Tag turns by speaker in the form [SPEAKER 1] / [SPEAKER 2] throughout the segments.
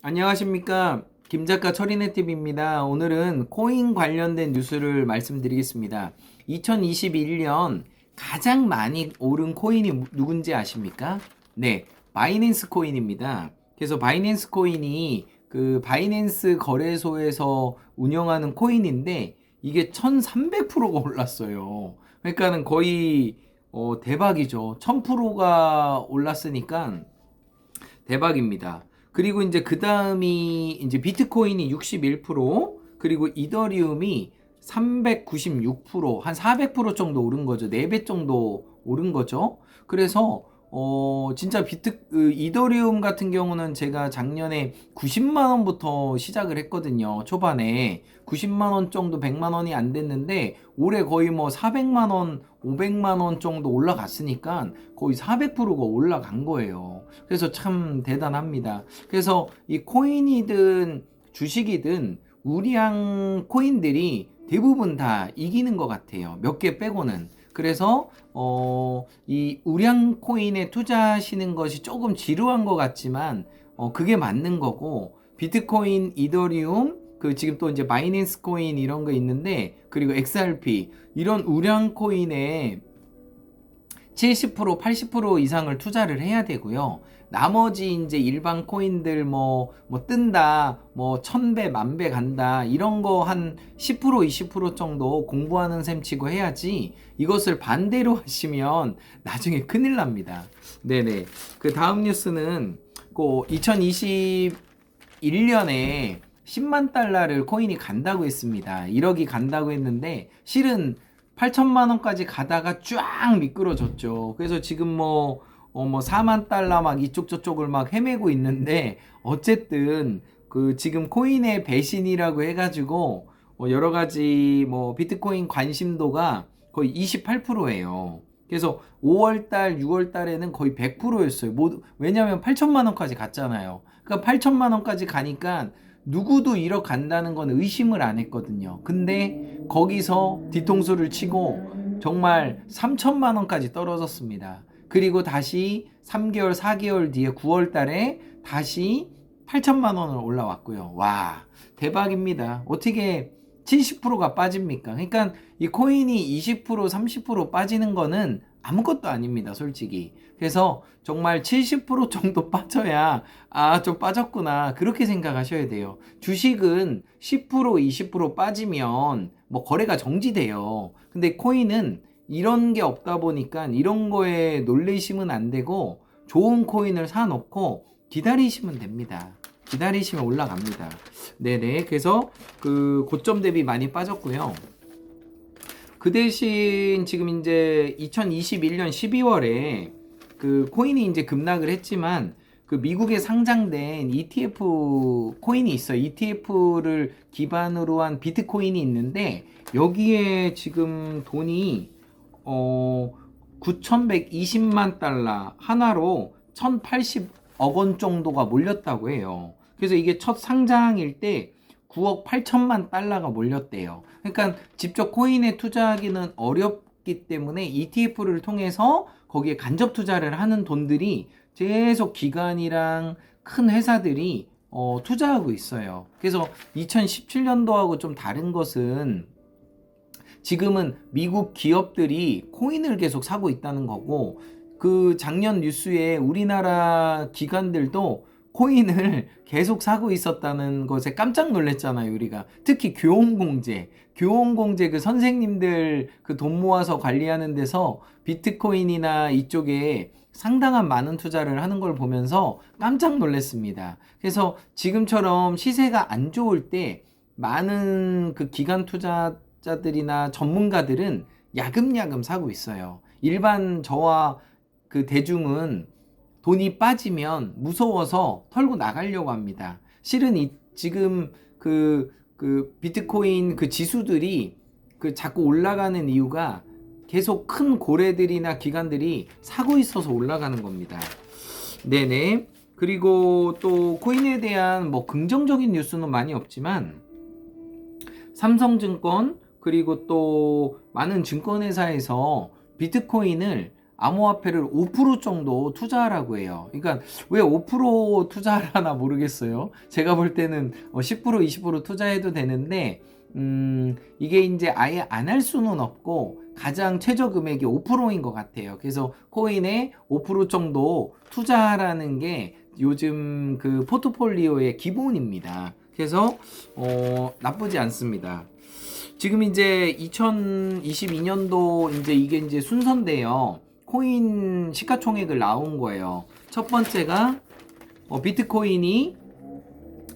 [SPEAKER 1] 안녕하십니까. 김 작가 철인의 TV입니다. 오늘은 코인 관련된 뉴스를 말씀드리겠습니다. 2021년 가장 많이 오른 코인이 누군지 아십니까? 네, 바이낸스 코인입니다. 그래서 바이낸스 코인이 그 바이낸스 거래소에서 운영하는 코인인데 이게 1300%가 올랐어요. 그러니까는 거의 어, 대박이죠. 1000%가 올랐으니까 대박입니다. 그리고 이제 그 다음이 이제 비트코인이 61% 그리고 이더리움이 396%, 한 400% 정도 오른 거죠. 4배 정도 오른 거죠. 그래서 어 진짜 비트 그 이더리움 같은 경우는 제가 작년에 90만 원부터 시작을 했거든요. 초반에 90만 원 정도 100만 원이 안 됐는데 올해 거의 뭐 400만 원, 500만 원 정도 올라갔으니까 거의 400%가 올라간 거예요. 그래서 참 대단합니다. 그래서 이 코인이든 주식이든 우량 코인들이 대부분 다 이기는 것 같아요. 몇 개 빼고는. 그래서 어, 이 우량 코인에 투자하시는 것이 조금 지루한 것 같지만 어, 그게 맞는 거고 비트코인, 이더리움, 그 지금 또 이제 마이낸스 코인 이런 거 있는데 그리고 XRP 이런 우량 코인에 70% 80% 이상을 투자를 해야 되고요. 나머지 이제 일반 코인들 뭐, 뭐 뜬다, 뭐 천배, 만배 간다, 이런 거 한 10% 20% 정도 공부하는 셈 치고 해야지 이것을 반대로 하시면 나중에 큰일 납니다. 네네. 그 다음 뉴스는 그 2021년에 10만 달러를 코인이 간다고 했습니다. 1억이 간다고 했는데 실은 8천만 원까지 가다가 쫙 미끄러졌죠. 그래서 지금 뭐, 어, 뭐 4만 달러 막 이쪽 저쪽을 막 헤매고 있는데 어쨌든 그 지금 코인의 배신이라고 해가지고 뭐 여러 가지 뭐 비트코인 관심도가 거의 28%예요. 그래서 5월 달, 6월 달에는 거의 100%였어요. 모두 왜냐하면 8천만 원까지 갔잖아요. 그러니까 8천만 원까지 가니까 누구도 1억 간다는 건 의심을 안 했거든요. 근데 거기서 뒤통수를 치고 정말 3천만 원까지 떨어졌습니다. 그리고 다시 3개월, 4개월 뒤에 9월 달에 다시 8천만 원을 올라왔고요. 와, 대박입니다. 어떻게 70%가 빠집니까? 그러니까 이 코인이 20%, 30% 빠지는 거는 아무것도 아닙니다, 솔직히. 그래서 정말 70% 정도 빠져야, 아, 좀 빠졌구나. 그렇게 생각하셔야 돼요. 주식은 10%, 20% 빠지면 뭐 거래가 정지돼요. 근데 코인은 이런 게 없다 보니까 이런 거에 놀래시면 안 되고 좋은 코인을 사놓고 기다리시면 됩니다. 기다리시면 올라갑니다. 네네. 그래서 그 고점 대비 많이 빠졌고요. 그 대신 지금 이제 2021년 12월에 그 코인이 이제 급락을 했지만 그 미국에 상장된 ETF 코인이 있어요. ETF를 기반으로 한 비트코인이 있는데 여기에 지금 돈이 어 9,120만 달러 하나로 1,080억 원 정도가 몰렸다고 해요. 그래서 이게 첫 상장일 때 9억 8천만 달러가 몰렸대요. 그러니까 직접 코인에 투자하기는 어렵기 때문에 ETF를 통해서 거기에 간접 투자를 하는 돈들이 계속 기관이랑 큰 회사들이 어, 투자하고 있어요. 그래서 2017년도하고 좀 다른 것은 지금은 미국 기업들이 코인을 계속 사고 있다는 거고 그 작년 뉴스에 우리나라 기관들도 코인을 계속 사고 있었다는 것에 깜짝 놀랐잖아요, 우리가. 특히 교원공제. 교원공제 그 선생님들 그 돈 모아서 관리하는 데서 비트코인이나 이쪽에 상당한 많은 투자를 하는 걸 보면서 깜짝 놀랐습니다. 그래서 지금처럼 시세가 안 좋을 때 많은 그 기관 투자자들이나 전문가들은 야금야금 사고 있어요. 일반 저와 그 대중은 돈이 빠지면 무서워서 털고 나가려고 합니다. 실은 이 지금 그, 그 비트코인 그 지수들이 그 자꾸 올라가는 이유가 계속 큰 고래들이나 기관들이 사고 있어서 올라가는 겁니다. 네네. 그리고 또 코인에 대한 뭐 긍정적인 뉴스는 많이 없지만 삼성증권 그리고 또 많은 증권회사에서 비트코인을 암호화폐를 5% 정도 투자하라고 해요. 그러니까 왜 5% 투자하라나 모르겠어요. 제가 볼 때는 어, 10% 20% 투자해도 되는데 음, 이게 이제 아예 안 할 수는 없고 가장 최저 금액이 5%인 것 같아요. 그래서 코인에 5% 정도 투자하라는 게 요즘 그 포트폴리오의 기본입니다. 그래서 어, 나쁘지 않습니다. 지금 이제 2022년도 이제 이게 이제 순서인데요. 코인 시가총액을 나온 거예요. 첫 번째가 어, 비트코인이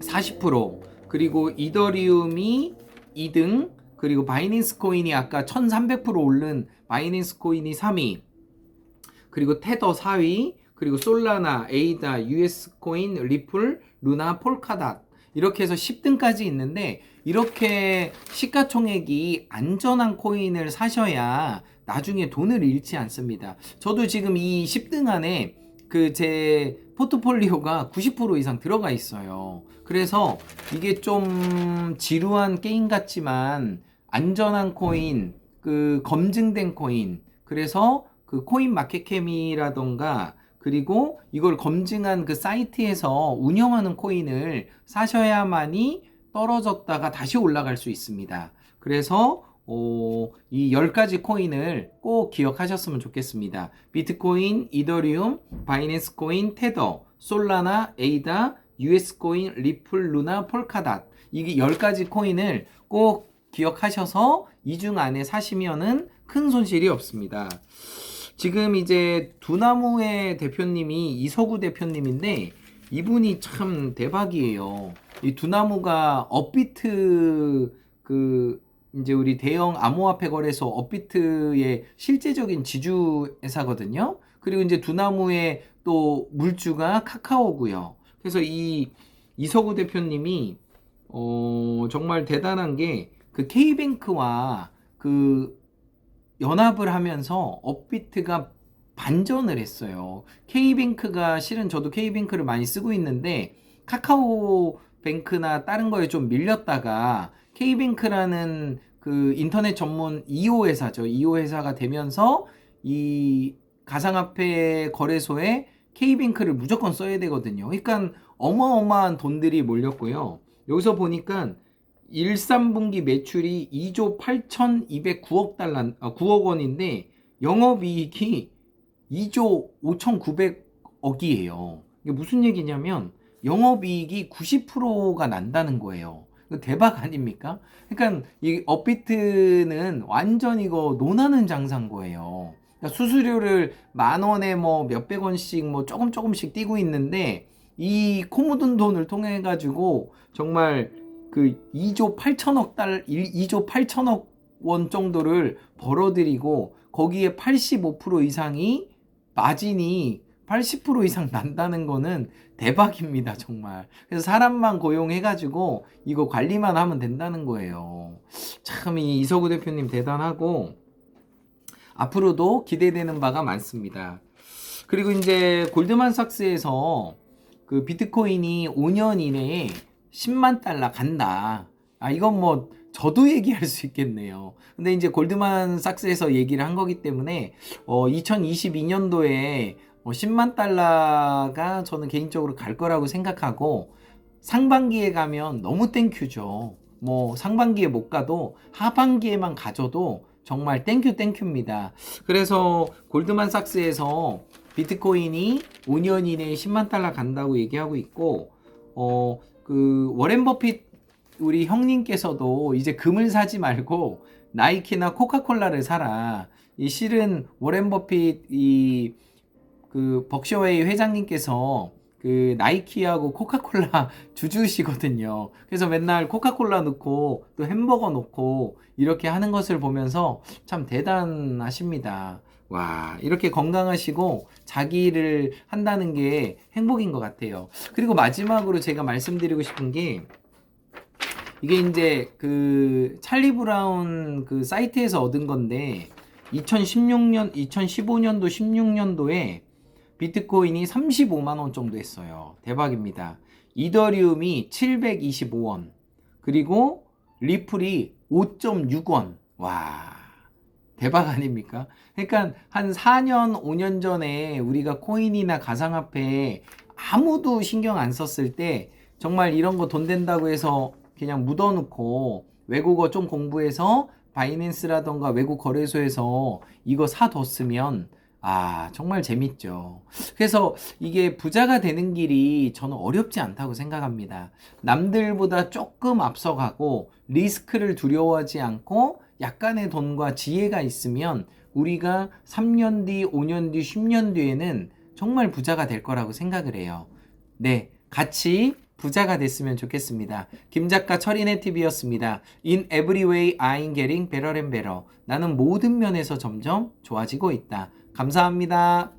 [SPEAKER 1] 40% 그리고 이더리움이 2등 그리고 바이낸스 코인이 아까 1300% 오른 바이낸스 코인이 3위 그리고 테더 4위 그리고 솔라나, 에이다, US 코인, 리플, 루나, 폴카닷 이렇게 해서 10등까지 있는데 이렇게 시가총액이 안전한 코인을 사셔야 나중에 돈을 잃지 않습니다. 저도 지금 이 10등 안에 그 제 포트폴리오가 90% 이상 들어가 있어요. 그래서 이게 좀 지루한 게임 같지만 안전한 코인, 그 검증된 코인, 그래서 그 코인 마켓캠이라던가 그리고 이걸 검증한 그 사이트에서 운영하는 코인을 사셔야만이 떨어졌다가 다시 올라갈 수 있습니다. 그래서 어, 이 10가지 코인을 꼭 기억하셨으면 좋겠습니다. 비트코인, 이더리움, 바이낸스 코인, 테더, 솔라나, 에이다, US 코인, 리플, 루나, 폴카닷. 이게 10가지 코인을 꼭 기억하셔서 이 중 안에 사시면은 큰 손실이 없습니다. 지금 이제 두나무의 대표님이 이서구 대표님인데 이분이 참 대박이에요. 이 두나무가 업비트 그 이제 우리 대형 암호화폐 거래소 업비트의 실제적인 지주 회사거든요. 그리고 이제 두나무의 또 물주가 카카오고요. 그래서 이 이서구 대표님이 어 정말 대단한 게 그 K뱅크와 그 연합을 하면서 업비트가 반전을 했어요. K뱅크가 실은 저도 K뱅크를 많이 쓰고 있는데 카카오 뱅크나 다른 거에 좀 밀렸다가 K뱅크라는 그 인터넷 전문 2호 회사죠. 2호 회사가 되면서 이 가상화폐 거래소에 K뱅크를 무조건 써야 되거든요. 그러니까 어마어마한 돈들이 몰렸고요. 여기서 보니까 1, 3분기 매출이 2조 8,209억 달러, 아, 9억 원인데 영업이익이 2조 5,900억이에요. 이게 무슨 얘기냐면 영업이익이 90%가 난다는 거예요. 대박 아닙니까? 그러니까 이 업비트는 완전 이거 논하는 장사인 거예요. 그러니까 수수료를 만 원에 뭐 몇백 원씩 뭐 조금 조금씩 띄고 있는데 이코 묻은 돈을 통해 가지고 정말 그 2조 8천억 달 2조 8천억 원 정도를 벌어들이고 거기에 85% 이상이 마진이 80% 이상 난다는 거는 대박입니다, 정말. 그래서 사람만 고용해가지고 이거 관리만 하면 된다는 거예요. 참, 이 이서구 대표님 대단하고 앞으로도 기대되는 바가 많습니다. 그리고 이제 골드만삭스에서 그 비트코인이 5년 이내에 10만 달러 간다. 아, 이건 뭐 저도 얘기할 수 있겠네요. 근데 이제 골드만 삭스에서 얘기를 한 거기 때문에 어 2022년도에 뭐 10만 달러가 저는 개인적으로 갈 거라고 생각하고 상반기에 가면 너무 땡큐죠. 뭐 상반기에 못 가도 하반기에만 가져도 정말 땡큐 땡큐입니다. 그래서 골드만삭스에서 비트코인이 5년 이내에 10만 달러 간다고 얘기하고 있고 어 그 워렌 버핏 우리 형님께서도 이제 금을 사지 말고 나이키나 코카콜라를 사라. 이 실은 워렌 버핏 이 그 벅셔웨이 회장님께서 그 나이키하고 코카콜라 주주시거든요. 그래서 맨날 코카콜라 넣고 또 햄버거 넣고 이렇게 하는 것을 보면서 참 대단하십니다. 와, 이렇게 건강하시고 자기를 한다는 게 행복인 것 같아요. 그리고 마지막으로 제가 말씀드리고 싶은 게 이게 이제 그 찰리 브라운 그 사이트에서 얻은 건데 2016년, 2015년도, 16년도에 비트코인이 35만 원 정도 했어요. 대박입니다. 이더리움이 725원. 그리고 리플이 5.6원. 와. 대박 아닙니까? 그러니까 한 4년, 5년 전에 우리가 코인이나 가상화폐에 아무도 신경 안 썼을 때 정말 이런 거 돈 된다고 해서 그냥 묻어놓고 외국어 좀 공부해서 바이낸스라던가 외국 거래소에서 이거 사뒀으면 아, 정말 재밌죠. 그래서 이게 부자가 되는 길이 저는 어렵지 않다고 생각합니다. 남들보다 조금 앞서가고 리스크를 두려워하지 않고 약간의 돈과 지혜가 있으면 우리가 3년 뒤, 5년 뒤, 10년 뒤에는 정말 부자가 될 거라고 생각을 해요. 네, 같이 부자가 됐으면 좋겠습니다. 김 작가 철인의 TV였습니다. In every way, I'm getting better and better. 나는 모든 면에서 점점 좋아지고 있다. 감사합니다.